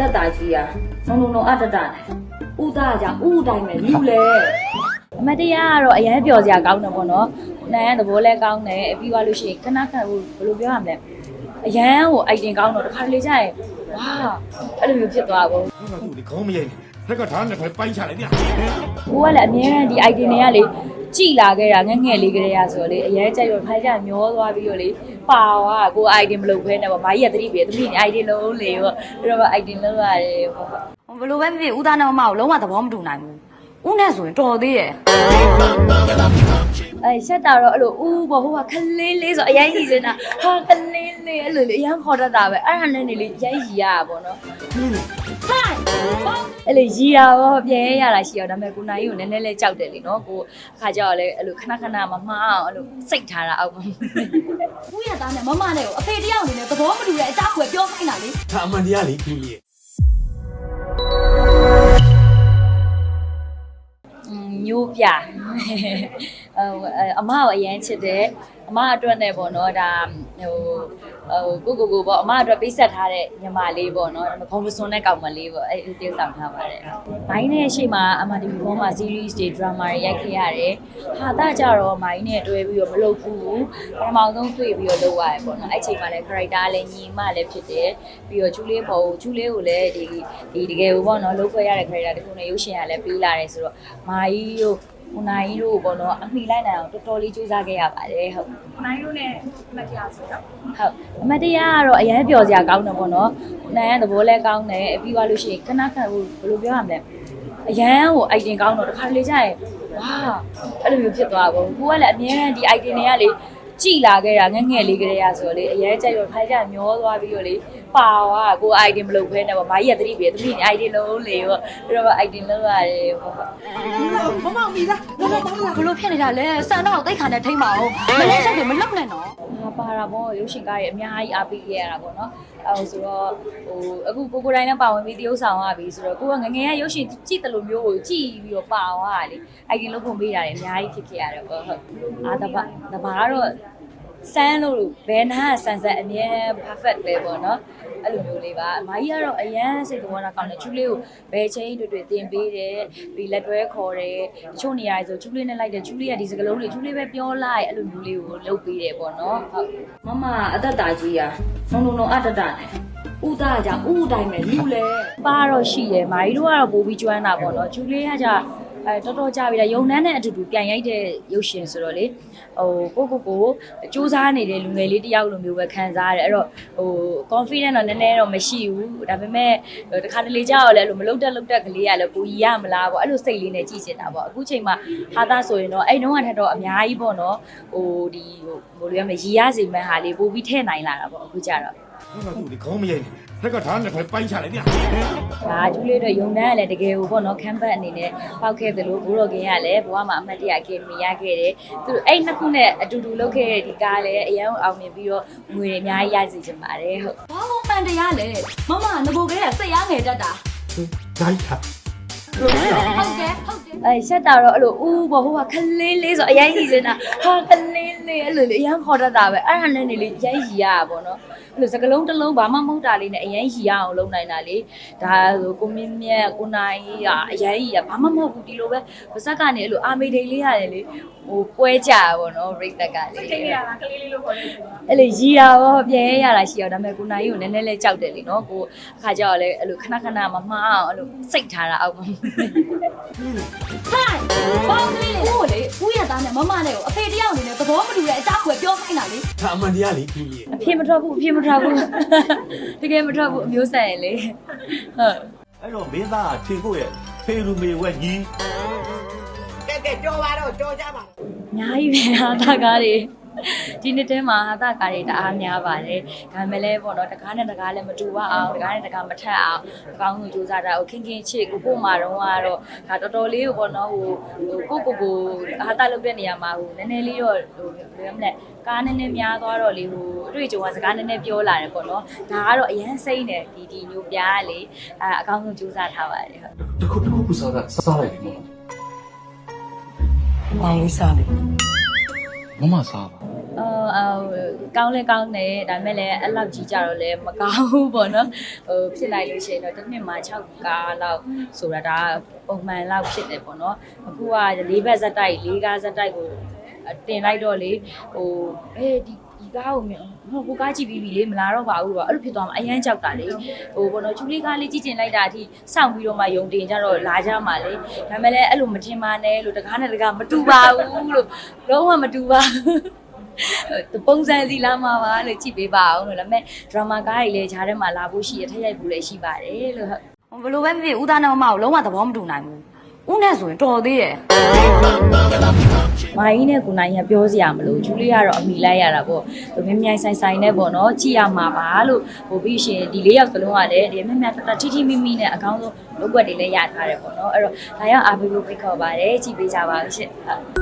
တတ်တာကြီးอ่ะလုံးလုံးလုံးအတတ်တာဥဒကြောင့်ဥတိုင်းပဲလူလေအမတရားကတော့အရန်ပျော်စရာကောင်းတယ်ပေါ့နော်နိုင်ရသဘောလဲကောင်းတယ်ပြီးသွားလို့ရှိရင်ခဏခဏဘယ်လိုပြောရမလဲအရန်ကိုအိုက်တင်ကောင်းတော့တစ်ခါလေကြာရင်ဝါအဲ့လိုမျိုးဖြစ်သွားကုန်ဘူးဒီခေါင်းမရိုက်နဲ့ကထားနဲ့ပဲပိုင်းချလိုက်ဗျကိုကလည်းအမြဲတမ်းဒီ idea တွေကလေကြည်လာခဲ့တာငငယ်လေးကလေးရဆိုတော့လေအရင်ကြိုက်တော့ခိုင်းကြမျောသွားပြီးတော့လေ ပါသွားကိုအိုက်တင်မလုပ်ဖဲနဲ့ပေါ့မာကြီးကသတိပေးသတိနဲ့အိုက်တင်လုံးလေပေါ့ပြီးတော့အိုက်တင်လုံးရတယ်ပေါ့ဘယ်လိုပဲဖြစ်ဖြစ်ဥသားနဲ့မမကိုလုံးဝသဘောမတူနိုင်ဘူးဥနဲ့ဆိုရင်တော်သေးတယ်အဲရှက်တာတော့အဲ့လိုဦးဘောဟိုကခလေးလေးဆိုအရင်ကြီးနေတာဟာခလေးလေးအဲ့လိုလေအရင်ခေါ်တတ်တာပဲအဲ့ဒါနဲ့နေလေရိုက်ရီရတာပေါ့နော် အဲ့လေရီတာရောပြဲရတာရှိအောင်ဒါပေမဲ့ကိုနိုင်ကိုနည်းနည်းလေးကြောက်တယ်လीနော်ကိုအခါကျတော့လေအဲ့လိုခဏခဏမမှားအောင်အဲ့လိုစိတ်ထားတာအောက်မှာဥရသားနဲ့မမနဲ့ကိုအဖေတယောက်အနေနဲ့သဘောမတူတဲ့အကြောင်းကိုပြောခိုင်းတာလေဒါအမှန်တရားလေခင်ကြီးอืมမျိုးပြဟိုအမကိုအရန်ချစ်တယ် အမအတွက်နဲ့ပေါ့နော်ဒါဟိုဟိုကိုကိုကိုပေါ့အမအတွက်ပေးဆက်ထားတဲ့ညီမလေးပေါ့နော်ဒါပေမဲ့ခေါင်းမစွန်းတဲ့ကောင်မလေးပေါ့အဲ့ဒီတည်ဆောင်ထားပါတယ်ဘိုင်းနဲ့ရှေ့မှာအမဒီဘောမှာ series တွေ drama တွေရိုက်ခဲ့ရတယ်ဟာတာကြတော့မိုင်းနဲ့တွဲပြီးတော့မလုပ်ဘူးပထမဆုံးတွေ့ပြီးတော့လုပ်ရတယ်ပေါ့နော်အဲ့ချိန်မှာလည်း character လည်းညီမလည်းဖြစ်တယ်ပြီးတော့ကျူလေးပေါ့ကျူလေးကိုလည်းဒီဒီတကယ်ကိုပေါ့နော်လုပ်ခွဲရတဲ့ character တခုနဲ့ရုပ်ရှင်ကလည်းပေးလာတယ်ဆိုတော့မာကြီးတို့ ကိုနိုင်ကြီးတို့ပေါ့နော်အမိလိုက်နိုင်အောင်တော်တော်လေးကြိုးစားခဲ့ရပါတယ်ဟုတ်နိုင်လို့နဲ့မတရားဆိုတော့ဟုတ်အမတ်တရားကတော့အရန်ပျော်စရာကောင်းတယ်ပေါ့နော်နိုင်ရသဘောလဲကောင်းတယ်ပြီးသွားလို့ရှိရင်ခဏခဏဟိုဘယ်လိုပြောရမလဲအရန်ဟိုအိုက်တင်ကောင်းတော့တစ်ခါတလေကြာရင်ဝါအဲ့လိုမျိုးဖြစ်သွားဘူးကိုကလည်းအမြဲတမ်းဒီအိုက်တင်တွေကလေကြည်လာခဲ့တာငယ်ငယ်လေးကလေးရဆိုတော့လေအရင်ကြိုက်တော့ခိုင်းကြမျောသွားပြီးတော့လေ ပါသွားကိုအိုက်တင်မလုပ်ဖဲနဲ့ပေါ့မာကြီးကသတိပေးသတိနဲ့အိုက်တင်လုံးလေပေါ့ပြီးတော့အိုက်တင်လုံးရတယ်ပေါ့မမမီလားမမမဘလို့ဖြစ်နေတာလဲစံတော့တိတ်ခါနဲ့ထိမ့်ပါအောင်မလဲချက်တွေမလောက်နဲ့နော်ဟာပါတာပေါ့ရုပ်ရှင်ကားတွေအများကြီးအားပေးခဲ့ရတာပေါ့နော်အဲဟိုဆိုတော့ဟိုအခုကိုကိုတိုင်းလည်းပါဝင်ပြီးတရုပ်ဆောင်ရပြီဆိုတော့ကိုကငငယ်ကရုပ်ရှင်ကြည့်တယ်လို့မျိုးကိုကြည့်ပြီးတော့ပါသွားတာလေအိုက်တင်လုပ်ဖို့မေးတာတွေအများကြီးဖြစ်ခဲ့ရတယ်ပေါ့ဟုတ်အာတပါတပါကတော့ စမ်းလို့ဘယ်နာဆန်ဆန်အမြဲ perfect ပဲပေါ့နော်အဲ့လိုမျိုးလေးပါအမကြီးကတော့အရန်စိတ်တော်နာကောင်းတယ်ချူလေးကိုဘယ်ချင်းတွေ့တွေ့တင်ပေးတယ်ပြီးလက်တွဲခေါ်တယ်တချို့နေရာတွေဆိုချူလေးနဲ့လိုက်တယ်ချူလေးကဒီစကလုံးတွေချူလေးပဲပြောလိုက်အဲ့လိုမျိုးလေးကိုလုပ်ပေးတယ်ပေါ့နော်ဟုတ်မမအသက်တာကြီးอ่ะလုံးလုံးလုံးအတတနဲ့ဥသားကြောင့်ဥတိုင်းပဲလူလေပါတော့ရှိရယ်မာကြီးတို့ကတော့ပို့ပြီးကျွမ်းတာပေါ့နော်ဂျူလေးကကြ အဲတော်တော်ကြာပြီလားယုံနှန်းနဲ့အတူတူပြန်ရိုက်တဲ့ရုပ်ရှင်ဆိုတော့လေဟိုကိုကိုကိုစူးစမ်းနေတဲ့လူငယ်လေးတယောက်လိုမျိုးပဲခံစားရတယ်အဲ့တော့ဟို confident တော့နည်းနည်းတော့မရှိဘူးဒါပေမဲ့တခါတလေကြာတော့လည်းအဲ့လိုမလုတ်တက်လုတ်တက်ကလေးကလည်းကိုကြီးရမလားပေါ့အဲ့လိုစိတ်လေးနဲ့ကြည့်ချင်တာပေါ့အခုချိန်မှာဟာသားဆိုရင်တော့အဲ့တုန်းကထက်တော့အများကြီးပေါ့နော်ဟိုဒီဟိုဘယ်လိုရမလဲရီရစီမဲ့ဟာလေးပို့ပြီးထည့်နိုင်လာတာပေါ့အခုကျတော့ ကျွန်တော်သူ့ကိုလေခေါင်းမရိုက်ဘူးလက်ကဓာတ်နဲ့ပဲပိုင်းချလိုက်ဗျာဒါကျူးလေးတို့ယုံတန်းကလည်းတကယ်ကိုပေါ့နော်ခမ်းပတ်အနေနဲ့ပေါက်ခဲ့သလိုဘိုးတော်ခင်ကလည်းဘဝမှာအမှတ်တရအကယ်ဒမီရခဲ့တယ်သူတို့အဲ့နှစ်ခုနဲ့အတူတူလုပ်ခဲ့တဲ့ဒီကားလည်းအရန်အောင်မြင်ပြီးတော့ငွေတွေအများကြီးရစီချင်ပါတယ်ဟုတ် ဘာလို့ပန်တရားလဲမမငဘိုကလေးကစိတ်ရငယ်တတ်တာ ဒိုက်ခါ ဟုတ်တယ်ဟုတ်တယ်အဲရှက်တာတော့အဲ့လိုဦးဘောဟိုကခလေးလေးဆိုအရင်ကြီးနေတာဟာခလေးလေးအဲ့လိုလေအရန်ခေါ်တတ်တာပဲအဲ့ဒါနဲ့နေလေရိုက်ရီရတာပေါ့နော်အဲ့လိုစကလုံးတစ်လုံးဘာမှမဟုတ်တာလေးနဲ့အရင်ရီရအောင်လုပ်နိုင်တာလေဒါဆိုကိုမြင့်မြတ်ကိုနိုင်ကြီးကအရင်ရီရဘာမှမဟုတ်ဘူးဒီလိုပဲပါဇက်ကနေအဲ့လိုအာမေဒိန်လေးရတယ်လေဟိုပွဲကြတာပေါ့နော်ရိတ်တက်ကလေထိတ်ရတာကလေးလေးလို့ခေါ်နေတယ်အဲ့လေရီတာရောပြဲရတာရှိအောင်ဒါပေမဲ့ကိုနိုင်ကြီးကိုနည်းနည်းလေးကြောက်တယ်လीနော်ကိုအခါကျတော့လေအဲ့လိုခဏခဏမမှားအောင်အဲ့လိုစိတ်ထားတာအောက်မှာဟိုင်းဘောင်းကလေးလေဦးလေဦးရသားနဲ့မမနဲ့ကိုအဖေတယောက်အနေနဲ့သဘောမတူတဲ့အကြောင်းကိုပြောခိုင်းတာလေဒါအမှန်တရားလေခင်ကြီးအဖြစ်မထွက်ဘူးအဖြစ်မထွက်ဘူးတကယ်မထွက်ဘူးအမျိုးဆန်ရယ်လေဟုတ်အဲ့တော့မင်းသားကထင်ဖို့ရဲ့ဖေလူမေဝက်ကြီးကဲကဲကြောပါတော့ကြောကြပါအများကြီးပဲဟာတာကားတွေ ဒီနှစ်ထဲမှာဟာတာကားတွေတအားများပါတယ်ဒါပေမဲ့လည်းပေါ့နော်တကားနဲ့တကားလည်းမတူပါအောင်တကားနဲ့တကားမထက်အောင်အကောင်းဆုံးကြိုးစားတာကိုခင်ခင်ချစ်ကိုကိုမာတော့ကတော့ဒါတော်တော်လေးကိုပေါ့နော်ဟိုဟိုကိုကိုကိုဟာတာလုပ်တဲ့နေရာမှာဟိုနည်းနည်းလေးတော့ဟိုဘယ်လိုမလဲကားနည်းနည်းများသွားတော့လေဟိုအတွေ့အကြုံကစကားနည်းနည်းပြောလာတယ်ပေါ့နော်ဒါကတော့အရန်စိမ့်တယ်ဒီဒီညိုပြားလေအဲအကောင်းဆုံးကြိုးစားထားပါတယ်ဟုတ်တခုတခုပူစားကစားလိုက်ပြီ။မောင်လေးစားတယ်မမမစားပါ အအော်အော်ကောင်းလဲကောင်းတယ်ဒါပေမဲ့လည်းအဲ့လောက်ကြီးကြတော့လည်းမကောင်းဘူးပေါ့နော်ဟိုဖြစ်လိုက်လို့ရှိရင်တော့တစ်နှစ်မှာ6ကားလောက်ဆိုတာဒါပုံမှန်လောက်ဖြစ်တယ်ပေါ့နော်အခုက၄ဘက်ဇက်တိုက်၄ကားဇက်တိုက်ကိုတင်လိုက်တော့လေဟိုအေးဒီဒီကားကိုမြင်ဟိုကိုကားကြည့်ပြီးပြီလေမလာတော့ပါဘူးပေါ့အဲ့လိုဖြစ်သွားမှအရန်ကြောက်တာလေဟိုဘောနော်ချူလေးကားလေးကြည့်ကျင်လိုက်တာအထိစောင့်ပြီးတော့မှယုံတင်ကြတော့လာကြမှာလေဒါပေမဲ့လည်းအဲ့လိုမထင်ပါနဲ့လို့တကားနဲ့တကားမတူပါဘူးလို့လုံးဝမတူပါဘူး ပုံစံစီလာမှာပါလို့ကြည့်ပေးပါအောင်လို့ဒါပေမဲ့ drama ကားကြီးလည်းဂျားထဲမှာလာဖို့ရှိရထက်ရိုက်ဖို့လည်းရှိပါတယ်လို့ဟုတ်ဘယ်လိုပဲဖြစ်ဖြစ်ဦးသားနဲ့မမကိုလုံးဝသဘောမတူနိုင်ဘူးဦးနဲ့ဆိုရင်တော်သေးတယ်မာကြီးနဲ့ကိုနိုင်ရပြောစရာမလိုဂျူလီကတော့အမိလိုက်ရတာပေါ့ဟိုမြမြိုင်ဆိုင်ဆိုင်နဲ့ပေါ့နော်ကြည့်ရမှာပါလို့ဟိုပြီးရှင်ဒီလေးယောက်စလုံးကလည်းဒီမြမြတတထိထိမိမိနဲ့အကောင်းဆုံးလုပ်ွက်တွေလည်းရထားတယ်ပေါ့နော်အဲ့တော့ဒါရောက်အားပေးဖို့ဖိတ်ခေါ်ပါတယ်ကြည့်ပေးကြပါဦးရှင့်ဟုတ်